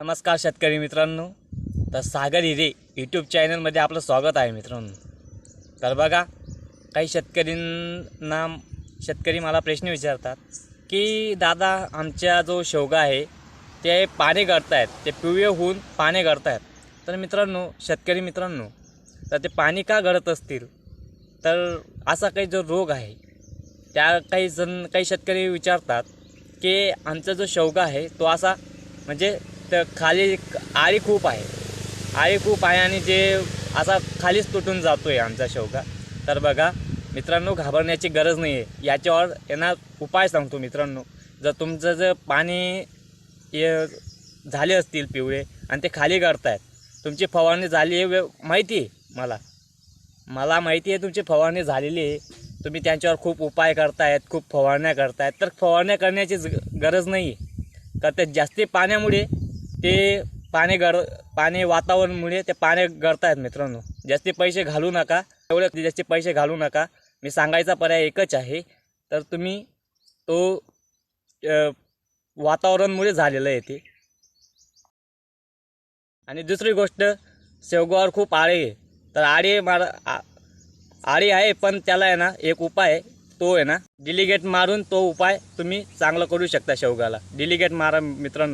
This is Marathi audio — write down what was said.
नमस्कार शेतकरी मित्रांनो. तर सागर हिरे यूट्यूब चॅनलमध्ये आपलं स्वागत आहे मित्रांनो. तर बघा काही शेतकरींना शेतकरी मला प्रश्न विचारतात की दादा आमच्या जो शेवगा आहे ते पाने गळतायत ते पिवळे होऊन पाने गळतायत तर मित्रांनो शेतकरी मित्रांनो तर ते पाणी का गळत असतील? तर असा काही जो रोग आहे त्या काही जण काही शेतकरी विचारतात की आमचा जो शेवगा आहे तो असा म्हणजे तर खाली आळी खूप आहे. आळी खूप आहे आणि जे असा खालीच तुटून जातो आहे आमचा शेवगा तर बघा मित्रांनो घाबरण्याची गरज नाही आहे याच्यावर यांना उपाय सांगतो मित्रांनो. जर तुमचं जर पाणी हे झाले असतील पिवळे आणि ते खाली गळतायत तुमची फवारणी झाली आहे माहिती आहे मला. मला माहिती आहे तुमची फवारणी झालेली आहे. तुम्ही त्यांच्यावर खूप उपाय करतायत खूप फवारण्या करतायत. तर फवारण्या करण्याची गरज नाही आहे का ते जास्ती पाण्यामुळे ते पाणी गर पाणी वातावरणामुळे ते पाणी गळतायत मित्रांनो. जास्ती पैसे घालू नका. एवढे जास्ती पैसे घालू नका. मी सांगायचा पर्याय एकच आहे. तर तुम्ही तो वातावरणमुळे झालेलं आहे ते. आणि दुसरी गोष्ट शेवगावर खूप आळे आहे. तर आळे मार आ- आळी आहे पण त्याला आहे ना एक उपाय आहे. तो आहे ना डिलिगेट मारून तो उपाय तुम्ही चांगला करू शकता शेवगाला. डिलिगेट मारा मित्रांनो.